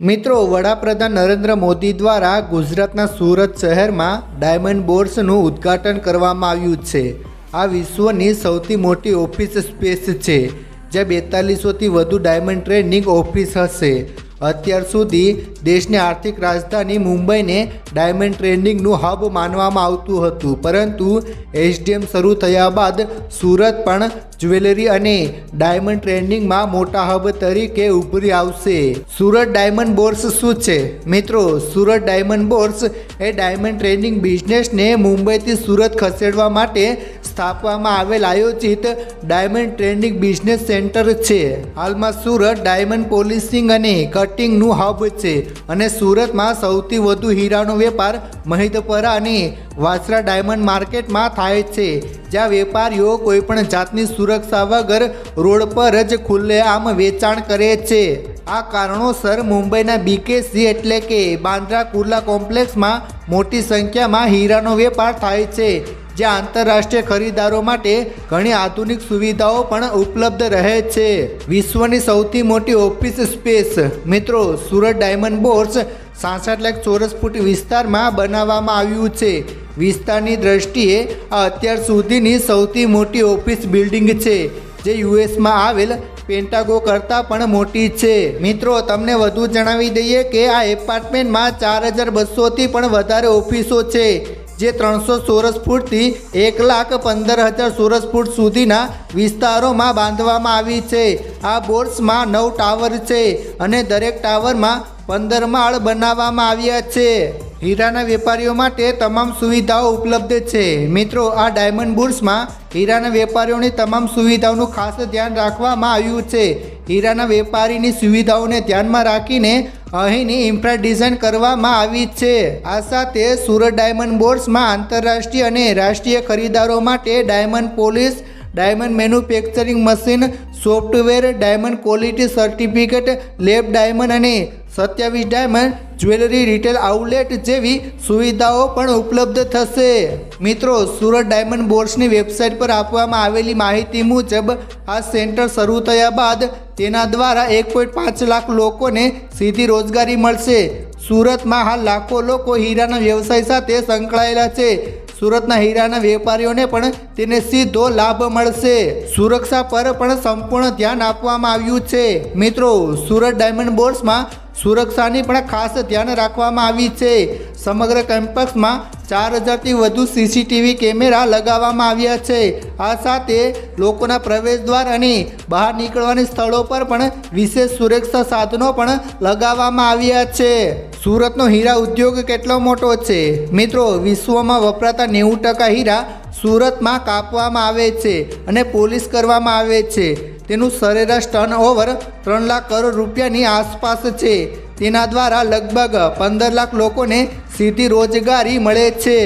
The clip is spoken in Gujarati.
મિત્રો, વડાપ્રધાન નરેન્દ્ર મોદી દ્વારા ગુજરાતના સુરત શહેરમાં ડાયમંડ બોર્સનું ઉદ્ઘાટન કરવામાં આવ્યું છે. આ વિશ્વની સૌથી મોટી ઓફિસ સ્પેસ છે જ્યાં બેતાલીસોથી વધુ ડાયમંડ ટ્રેનિંગ ઓફિસ હશે. અત્યાર સુધી દેશની આર્થિક રાજધાની મુંબઈને ડાયમંડ ટ્રેનિંગનું હબ માનવામાં આવતું હતું, પરંતુ એસડીએમ શરૂ થયા બાદ સુરત પણ જ્વેલરી અને ડાયમંડ ટ્રેન્ડિંગમાં મોટા હબ તરીકે ઉભરી આવશે. સુરત ડાયમંડ બોર્સ શું છે? મિત્રો, સુરત ડાયમંડ બોર્સ એ ડાયમંડ ટ્રેડિંગ બિઝનેસને મુંબઈથી સુરત ખસેડવા માટે સ્થાપવામાં આવેલ આયોજિત ડાયમંડ ટ્રેડિંગ બિઝનેસ સેન્ટર છે. હાલમાં સુરત ડાયમંડ પોલિશિંગ અને કટિંગનું હબ છે અને સુરતમાં સૌથી વધુ હીરાનો વેપાર મહિદપરા અને વાસરા ડાયમંડ માર્કેટમાં થાય છે. જ્યાં વેપારીઓ કોઈપણ જાતની સુરક્ષા વગર રોડ પર જ ખુલ્લેઆમ વેચાણ કરે છે. આ કારણોસર મુંબઈના બીકેસી એટલે કે બાંદ્રા કુર્લા કોમ્પ્લેક્સમાં મોટી સંખ્યામાં હીરાનો વેપાર થાય છે. જ્યાં આંતરરાષ્ટ્રીય ખરીદારો માટે ઘણી આધુનિક સુવિધાઓ પણ ઉપલબ્ધ રહે છે. વિશ્વની સૌથી મોટી ઓફિસ સ્પેસ, મિત્રો, સુરત ડાયમંડ બોર્સ સાસઠ લાખ ચોરસ ફૂટ વિસ્તારમાં બનાવવામાં આવ્યું છે. વિસ્તારની દ્રષ્ટિએ આ અત્યાર સુધીની સૌથી મોટી ઓફિસ બિલ્ડિંગ છે, જે યુએસમાં આવેલ પેન્ટાગો કરતાં પણ મોટી છે. મિત્રો, તમને વધુ જણાવી દઈએ કે આ એપાર્ટમેન્ટમાં ચાર હજાર બસોથી પણ વધારે ઓફિસો છે. જે ત્રણસો ચોરસ ફૂટથી એક લાખ પંદર હજાર ચોરસ ફૂટ સુધીના વિસ્તારોમાં બાંધવામાં આવી છે. આ બોર્ડ્સમાં નવ ટાવર છે અને દરેક ટાવરમાં પંદર માળ બનાવવામાં આવ્યા છે. હીરાના વેપારીઓ માટે તમામ સુવિધાઓ ઉપલબ્ધ છે. મિત્રો, આ ડાયમંડ બુર્સમાં હીરાના વેપારીઓની તમામ સુવિધાઓનું ખાસ ધ્યાન રાખવામાં આવ્યું છે. હીરાના વેપારીની સુવિધાઓને ધ્યાનમાં રાખીને અહીંની ઇન્ફ્રા ડિઝાઇન કરવામાં આવી છે. આ સાથે સુરત ડાયમંડ બોર્ડ્સમાં આંતરરાષ્ટ્રીય અને રાષ્ટ્રીય ખરીદારો માટે diamond polish diamond manufacturing machine software diamond quality certificate lab diamond અને સત્યાવીસ ડાયમંડ જ્વેલરી રિટેલ આઉટલેટ જેવી સુવિધાઓ પણ ઉપલબ્ધ થશે. મિત્રો, સુરત ડાયમંડ બોર્ડ્સની વેબસાઇટ પર આપવામાં આવેલી માહિતી મુજબ, આ સેન્ટર શરૂ થયા બાદ તેના દ્વારા એક પોઈન્ટ પાંચ લાખ લોકોને સીધી રોજગારી મળશે. સુરતમાં હાલ લાખો લોકો હીરાના વ્યવસાય સાથે સંકળાયેલા છે. સુરતના હીરાના વેપારીઓને પણ તેને સીધો લાભ મળશે. સુરક્ષા પર પણ સંપૂર્ણ ધ્યાન આપવામાં આવ્યું છે. મિત્રો, સુરત ડાયમંડ બોર્ડ્સમાં સુરક્ષાની પણ ખાસ ધ્યાન રાખવામાં આવી છે. સમગ્ર કેમ્પસમાં ચાર હજારથી વધુ સીસીટીવી કેમેરા લગાવવામાં આવ્યા છે. આ સાથે લોકોના પ્રવેશ દ્વાર અને બહાર નીકળવાની સ્થળો પર પણ વિશેષ સુરક્ષા સાધનો પણ લગાવવામાં આવ્યા છે. સુરતનો હીરા ઉદ્યોગ કેટલો મોટો છે? મિત્રો, વિશ્વમાં વપરાતા નેવું ટકા હીરા સુરતમાં કાપવામાં આવે છે અને પોલીસ કરવામાં આવે છે. તેનું સરેરાશ ટર્ન ઓવર ત્રણ લાખ કરોડ રૂપિયાની આસપાસ છે. તેના દ્વારા લગભગ પંદર લાખ લોકોને સીધી રોજગારી મળે છે.